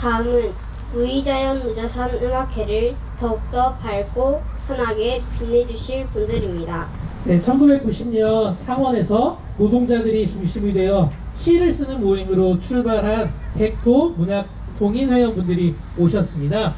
다음은 무이자연 무자산 음악회를 더욱더 밝고 환하게 빛내주실 분들입니다. 네, 1990년 창원에서 노동자들이 중심이 되어 시를 쓰는 모임으로 출발한 백도 문학 동인 회원분들이 오셨습니다.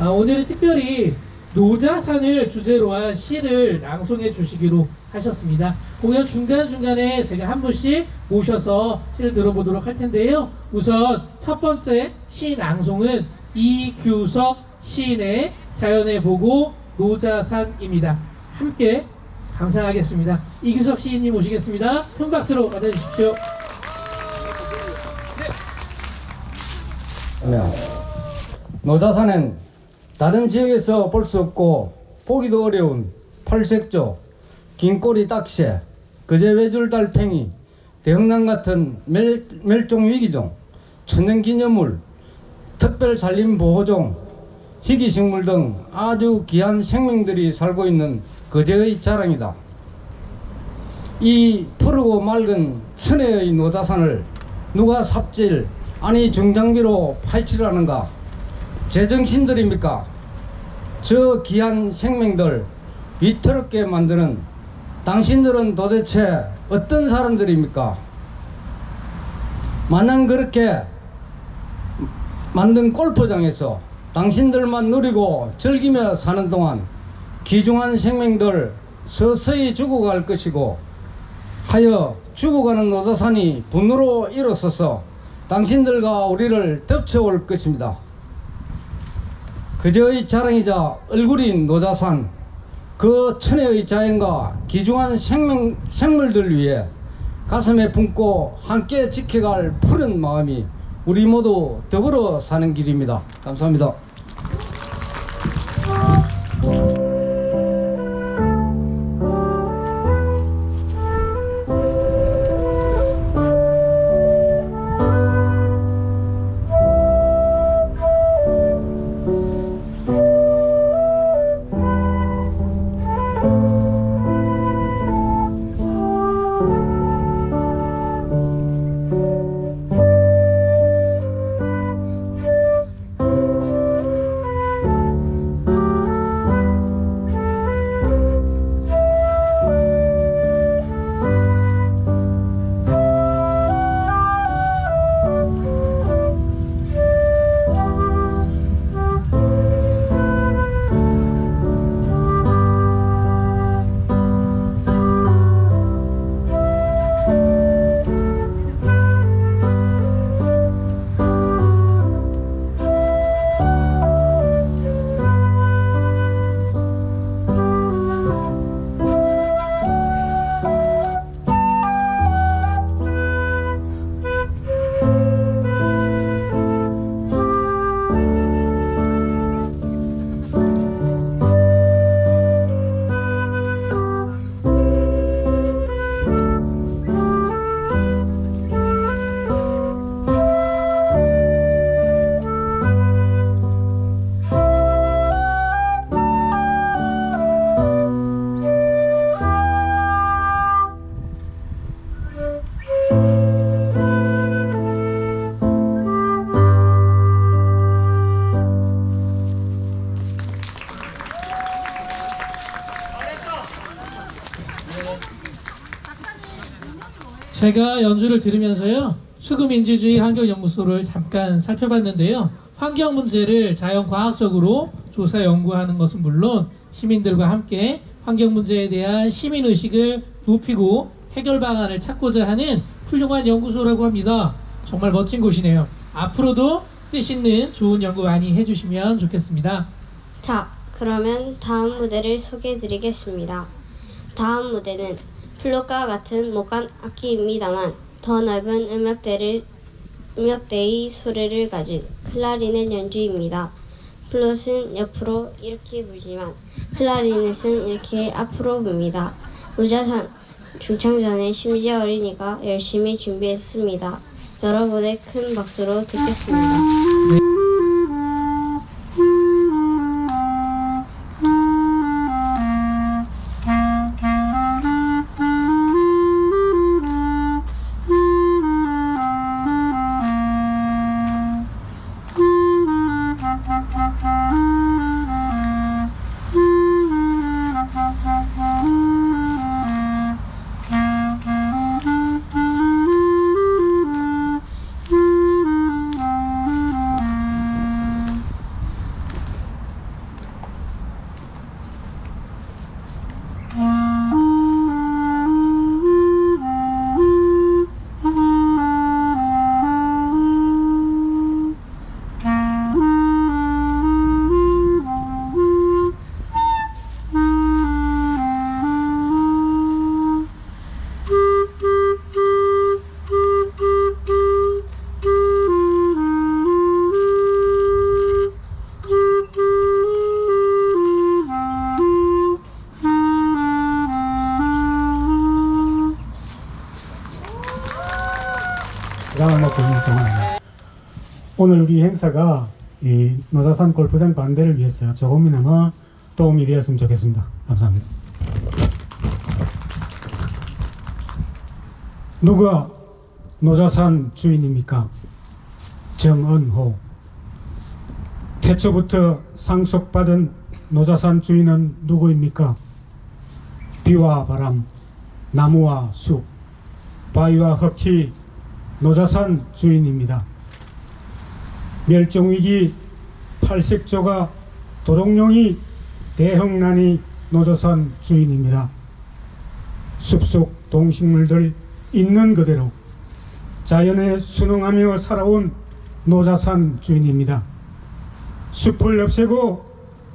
아, 오늘은 특별히 노자산을 주제로 한 시를 낭송해 주시기로 하셨습니다. 공연 중간중간에 제가 한 분씩 모셔서 시를 들어보도록 할 텐데요. 우선 첫 번째 시 낭송은 이규석 시인의 자연의 보고 노자산입니다. 함께 감상하겠습니다. 이규석 시인님 모시겠습니다. 큰 박수로 맞아주십시오. 네. 노자산은 다른 지역에서 볼 수 없고 보기도 어려운 팔색조, 긴꼬리 딱새, 그제 외줄 달팽이, 대흥난 같은 멸, 멸종 위기종, 천연기념물, 특별 산림 보호종, 희귀식물 등 아주 귀한 생명들이 살고 있는 거제의 자랑이다. 이 푸르고 맑은 천혜의 노자산을 누가 삽질 아니 중장비로 파헤치라는가 제정신들입니까 저 귀한 생명들 위태롭게 만드는 당신들은 도대체 어떤 사람들입니까 마냥 그렇게 만든 골프장에서 당신들만 누리고 즐기며 사는 동안 귀중한 생명들 서서히 죽어갈 것이고 하여 죽어가는 노자산이 분으로 일어서서 당신들과 우리를 덮쳐올 것입니다. 그저의 자랑이자 얼굴인 노자산 그 천혜의 자연과 귀중한 생명, 생물들 위해 가슴에 품고 함께 지켜갈 푸른 마음이 우리 모두 더불어 사는 길입니다. 감사합니다. 제가 연주를 들으면서요 수구민주주의 환경연구소를 잠깐 살펴봤는데요. 환경 문제를 자연과학적으로 조사 연구하는 것은 물론 시민들과 함께 환경 문제에 대한 시민 의식을 높이고 해결 방안을 찾고자 하는 훌륭한 연구소라고 합니다. 정말 멋진 곳이네요. 앞으로도 뜻 있는 좋은 연구 많이 해주시면 좋겠습니다. 자, 그러면 다음 무대를 소개해 드리겠습니다. 다음 무대는 플룻과 같은 목간 악기입니다만 더 넓은 음역대를 음역대의 소리를 가진 클라리넷 연주입니다. 플룻은 옆으로 이렇게 불지만 클라리넷은 이렇게 앞으로 붑니다. 무자산 중창전에 심지어 어린이가 열심히 준비했습니다. 여러분의 큰 박수로 듣겠습니다. 행사가 이 노자산 골프장 반대를 위해서 조금이나마 도움이 되었으면 좋겠습니다. 감사합니다. 누가 노자산 주인입니까? 정은호. 태초부터 상속받은 노자산 주인은 누구입니까? 비와 바람, 나무와 숲, 바위와 흙이 노자산 주인입니다. 멸종위기 팔색조가 도롱뇽이 대흥란이 노자산 주인입니다. 숲속 동식물들 있는 그대로 자연에 순응하며 살아온 노자산 주인입니다. 숲을 없애고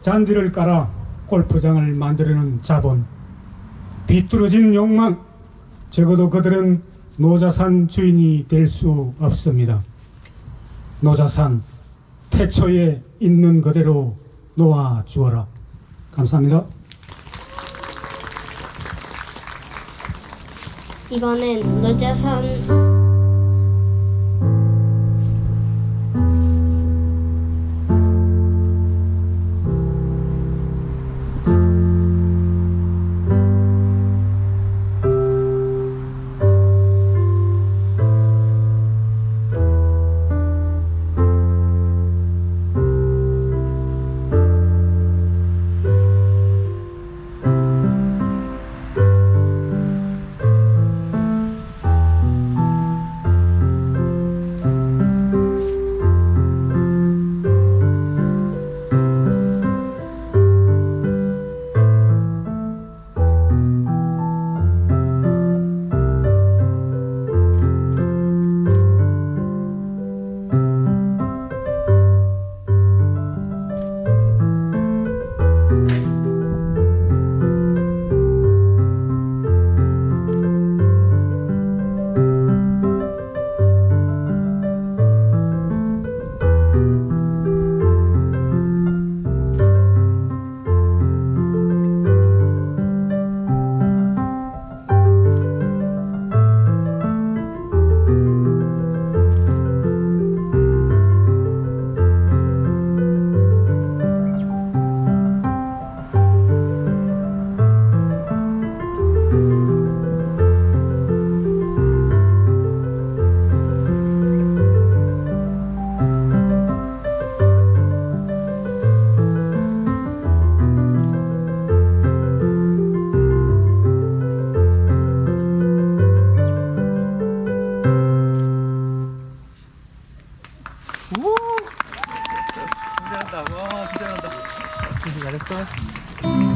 잔디를 깔아 골프장을 만들려는 자본, 비뚤어진 욕망, 적어도 그들은 노자산 주인이 될 수 없습니다. 노자산 태초에 있는 그대로 놓아 주어라. 감사합니다. 이번엔 노자산 와, 진짜. 진짜 잘했어.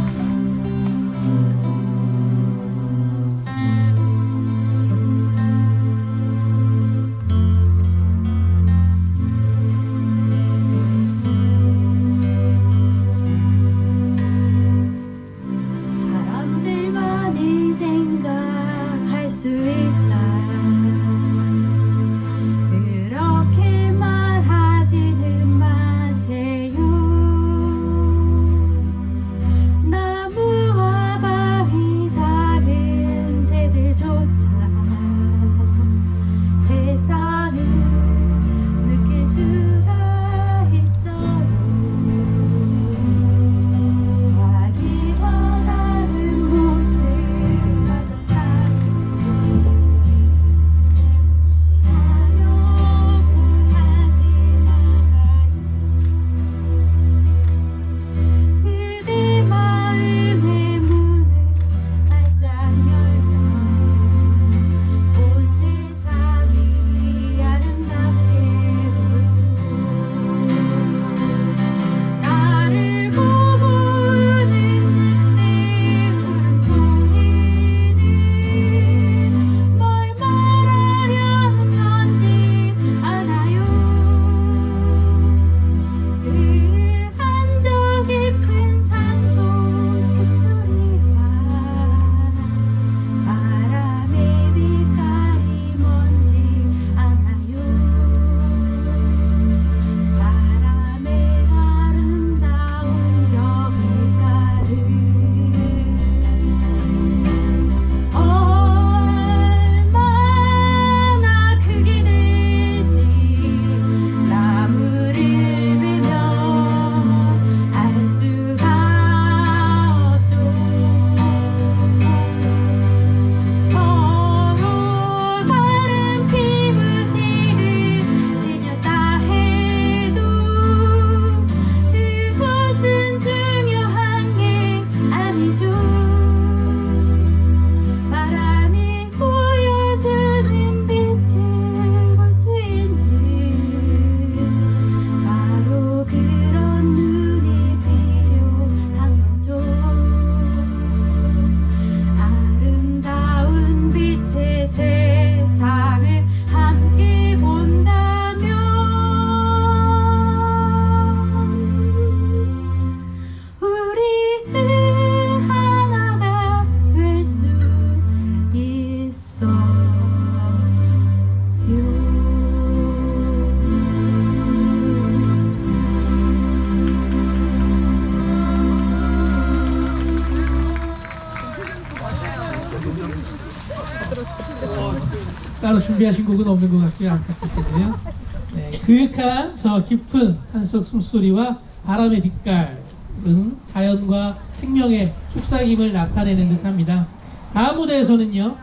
준비하신 곡은 없는 것 같고요. 안타깝게도요. 네, 그윽한 저 깊은 산속 숨소리와 바람의 빛깔은 자연과 생명의 속삭임을 나타내는 듯합니다. 다음 무대에서는요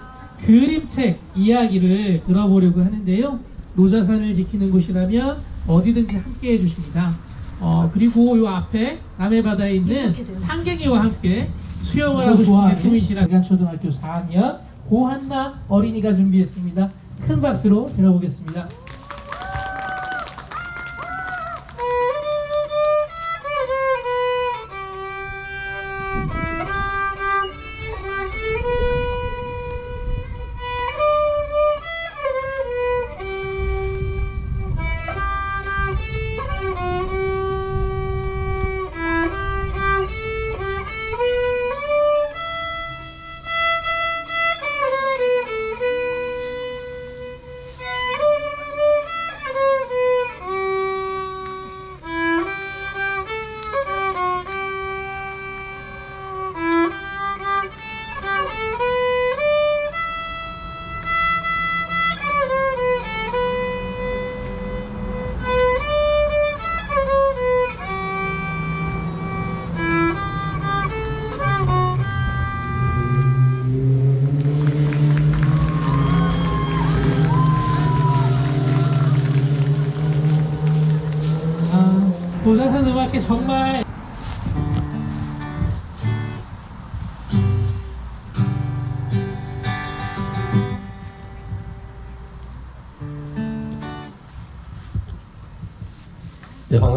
그림책 이야기를 들어보려고 하는데요. 노자산을 지키는 곳이라면 어디든지 함께 해주십니다. 어, 그리고 요 앞에 남해바다에 있는 상갱이와 함께 수영을 하고 싶은 태민시라간 초등학교 4학년 고한나 어린이가 준비했습니다. 큰 박수로 들어보겠습니다.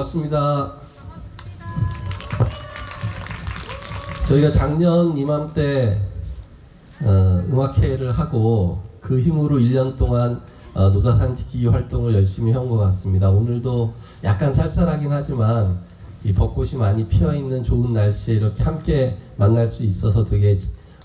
네, 반갑습니다. 저희가 작년 이맘때 어, 음악회를 하고 그 힘으로 1년 동안 어, 노자산 지키기 활동을 열심히 해온 것 같습니다. 오늘도 약간 쌀쌀하긴 하지만 이 벚꽃이 많이 피어 있는 좋은 날씨에 이렇게 함께 만날 수 있어서 되게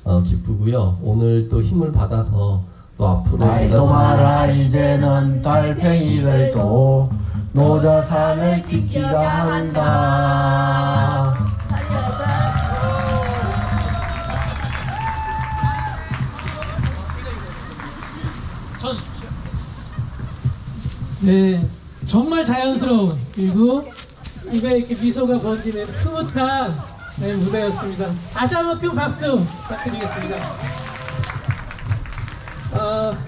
어, 기쁘고요. 오늘 또 힘을 받아서 또 앞으로 말도 마라 이제는 달팽이들도 노자산을 지키자 한다 네 정말 자연스러운 그리고 입에 이렇게 미소가 번지는 흐뭇한 네, 무대였습니다. 다시 한번 큰 박수 부탁드리겠습니다. 어,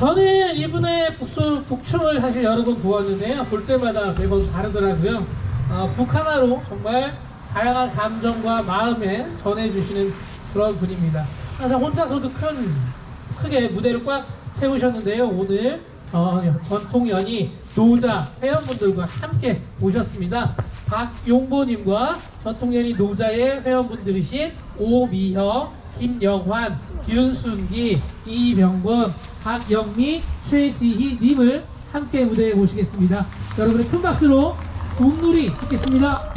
저는 이분의 북수, 북춤을 사실 여러 번 보았는데요. 볼 때마다 매번 다르더라고요. 어, 북 하나로 정말 다양한 감정과 마음에 전해주시는 그런 분입니다. 항상 혼자서도 큰, 크게 무대를 꽉 세우셨는데요. 오늘 어, 전통연이 노자 회원분들과 함께 오셨습니다. 박용보님과 전통연이 노자의 회원분들이신 오미혁, 김영환, 윤순기, 이병권, 박영미, 최지희 님을 함께 무대에 모시겠습니다. 여러분의 큰 박수로 국놀이 듣겠습니다.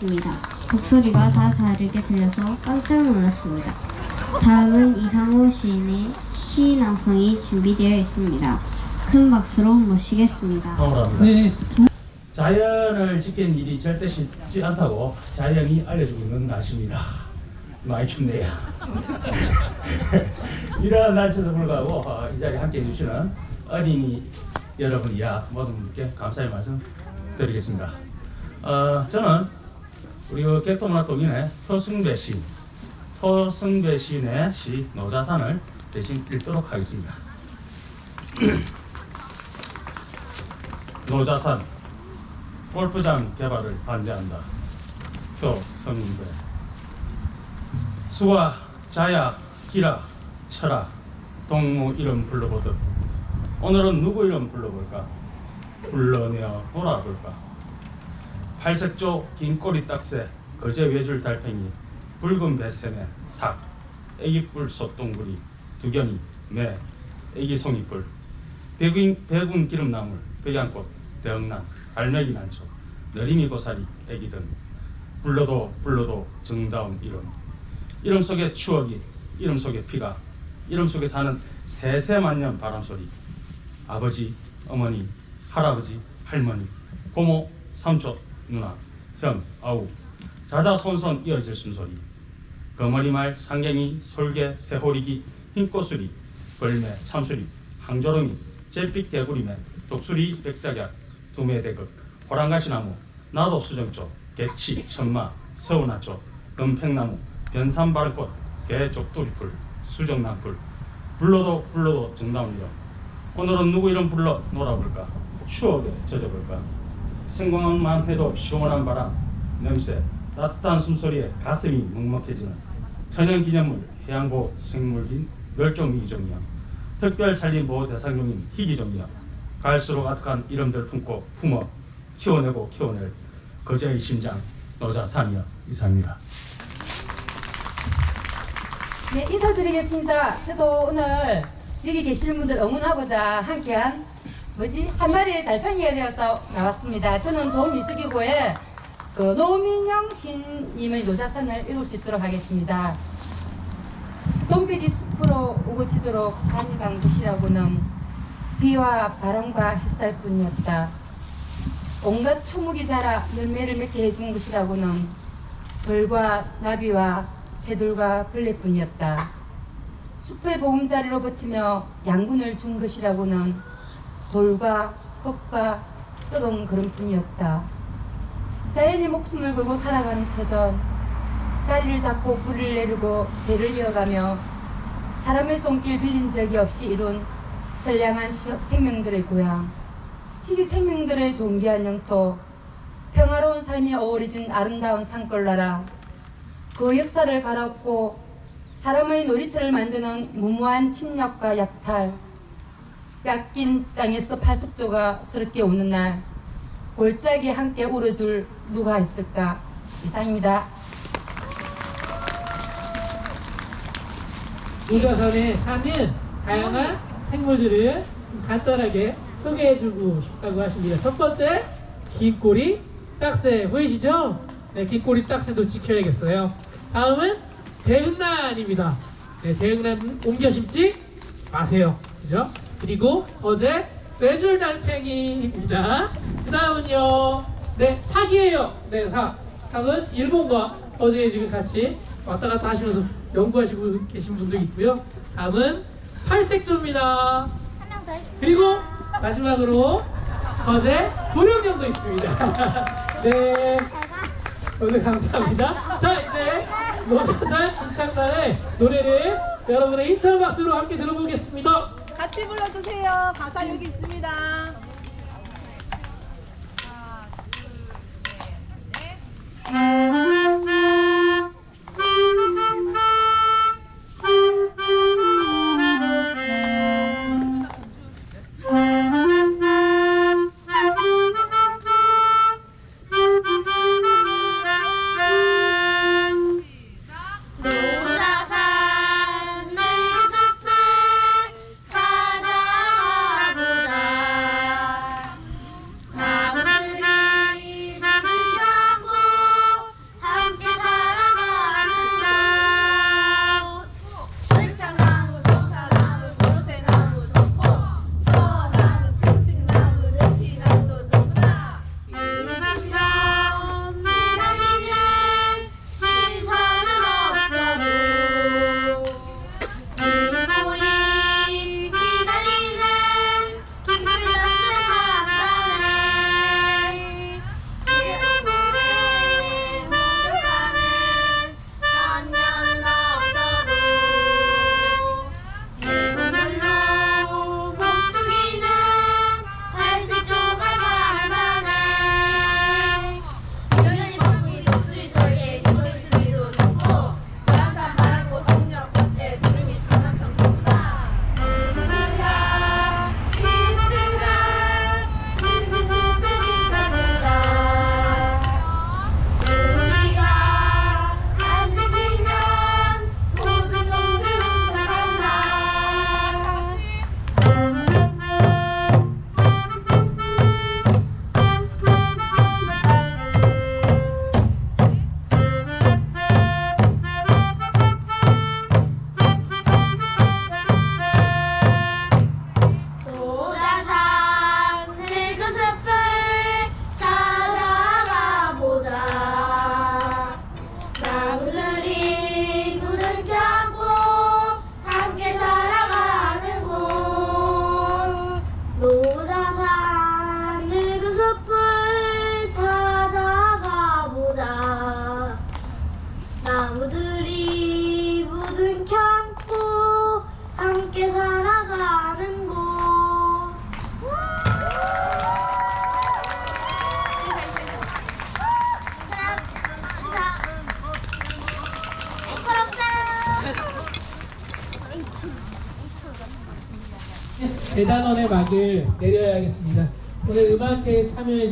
보았습니다. 목소리가 다 다르게 들려서 깜짝 놀랐습니다. 다음은 이상호 시인의 시 낭송이 준비되어 있습니다. 큰 박수로 모시겠습니다. 네, 자연을 지키는 일이 절대 쉽지 않다고 자연이 알려주고 있는 날씨입니다. 많이 춥네요. 이러한 날씨에도 불구하고 어, 이 자리에 함께 해주시는 어린이 여러분이야 모든 분께 감사의 말씀 드리겠습니다. 어, 저는 우리 그 객도문화동인의 토승배 시, 노자산을 대신 읽도록 하겠습니다. 노자산 골프장 개발을 반대한다. 표성배 수와 자야 기라 철아 동무 이름 불러보듯 오늘은 누구 이름 불러볼까? 불러내어 놀아볼까? 팔색조 긴 꼬리 딱새 거제 외줄 달팽이 붉은 배새매 삭 애기뿔 솥동구리 두견이 매 애기송이뿔 백운, 백운 기름나물 백양꽃 대응난 갈매기 난초 너리미 고사리 애기 등. 불러도 불러도 정다운 이름. 이름 속에 추억이 이름 속에 피가 이름 속에 사는 세세만년 바람소리. 아버지 어머니 할아버지 할머니 고모 삼촌 누나 형 아우 자자손손 이어질 숨소리 거머리말 상갱이 솔개 새호리기 흰꼬수리 벌매 참수리 항조롱이 잿빛 개구리매 독수리 백작약 두매대극 호랑가시나무 나도 수정조 개치 천마 서운하초 금팽나무 변산발꽃 개족두리풀 수정남풀. 불러도 불러도 정다운이여 오늘은 누구 이름 불러 놀아볼까? 추억에 젖어볼까 생각만 해도 시원한 바람 냄새 따뜻한 숨소리에 가슴이 먹먹해지는 천연기념물 해양보 생물인 멸종위기종이여 특별 산림 보호 대상종인 희귀종이여 갈수록 아득한 이름들 품고 품어 키워내고 키워낼 거제의 심장 노자산이여 이상입니다. 네, 인사드리겠습니다. 저도 오늘 여기 계시는 분들 응원하고자 함께한 뭐지 한 마리의 달팽이가 되어서 나왔습니다. 저는 좋은 미숙이고의 그 노민영 신님의 노자산을 읽을 수 있도록 하겠습니다. 동백이 숲으로 우거치도록 간이간 곳이라고는 비와 바람과 햇살뿐이었다. 온갖 초목이 자라 열매를 맺게 해준 것이라고는 벌과 나비와 새들과 벌레뿐이었다. 숲의 보금자리로 버티며 양분을 준 것이라고는 돌과 흙과 썩은 그름뿐이었다. 자연의 목숨을 걸고 살아가는 터전 자리를 잡고 뿌리를 내리고 대를 이어가며 사람의 손길 빌린 적이 없이 이룬 선량한 시- 생명들의 고향 희귀 생명들의 존귀한 영토 평화로운 삶이 어우러진 아름다운 산골나라 그 역사를 갈아엎고 사람의 놀이터를 만드는 무모한 침략과 약탈 뺏긴 땅에서 팔숙도가 스럽게 오는 날 골짜기 함께 울어줄 누가 있을까 이상입니다. 노자산에 사는 다양한 생물들을 좀 간단하게 소개해주고 싶다고 하십니다. 첫 번째, 긴 꼬리 딱새 보이시죠? 네, 긴 꼬리 딱새도 지켜야겠어요. 다음은 대응란입니다. 네, 대응란 옮겨 심지 마세요. 그죠? 그리고 어제 뇌줄 달팽이입니다. 그 다음은요, 네, 사기예요. 네, 사. 사은 일본과 어제 지금 같이 왔다 갔다 하시면서 연구하시고 계신 분도 있고요. 다음은 팔색조입니다. 그리고 마지막으로 어제 도령령도 있습니다. 네. 오늘 감사합니다. 자, 이제 노자산 중창단의 노래를 여러분의 힘찬 박수로 함께 들어보겠습니다. 같이 불러주세요. 가사 여기 있습니다. 노자산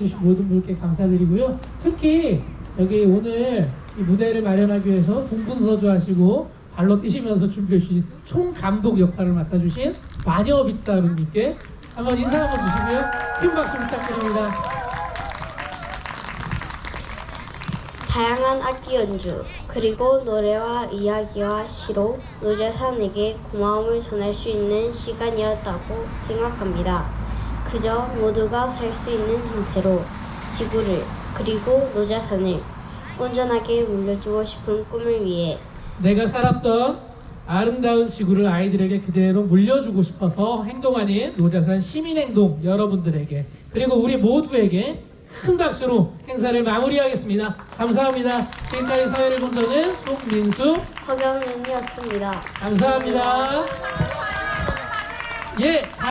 해주신 모든 분께 감사드리고요. 특히 여기 오늘 이 무대를 마련하기 위해서 동분서주 하시고 발로 뛰시면서 준비해 주신 총감독 역할을 맡아주신 마녀 빗자루님께 한번 인사 한번 주시고요. 큰 박수 부탁드립니다. 다양한 악기 연주, 그리고 노래와 이야기와 시로 노자산에게 고마움을 전할 수 있는 시간이었다고 생각합니다. 그저 모두가 살 수 있는 형태로 지구를, 그리고 노자산을 온전하게 물려주고 싶은 꿈을 위해 내가 살았던 아름다운 지구를 아이들에게 그대로 물려주고 싶어서 행동하는 노자산 시민행동 여러분들에게 그리고 우리 모두에게 큰 박수로 행사를 마무리하겠습니다. 감사합니다. 지금까지 사회를 본 저는 송민수 허경윤이었습니다. 감사합니다. 예. 자-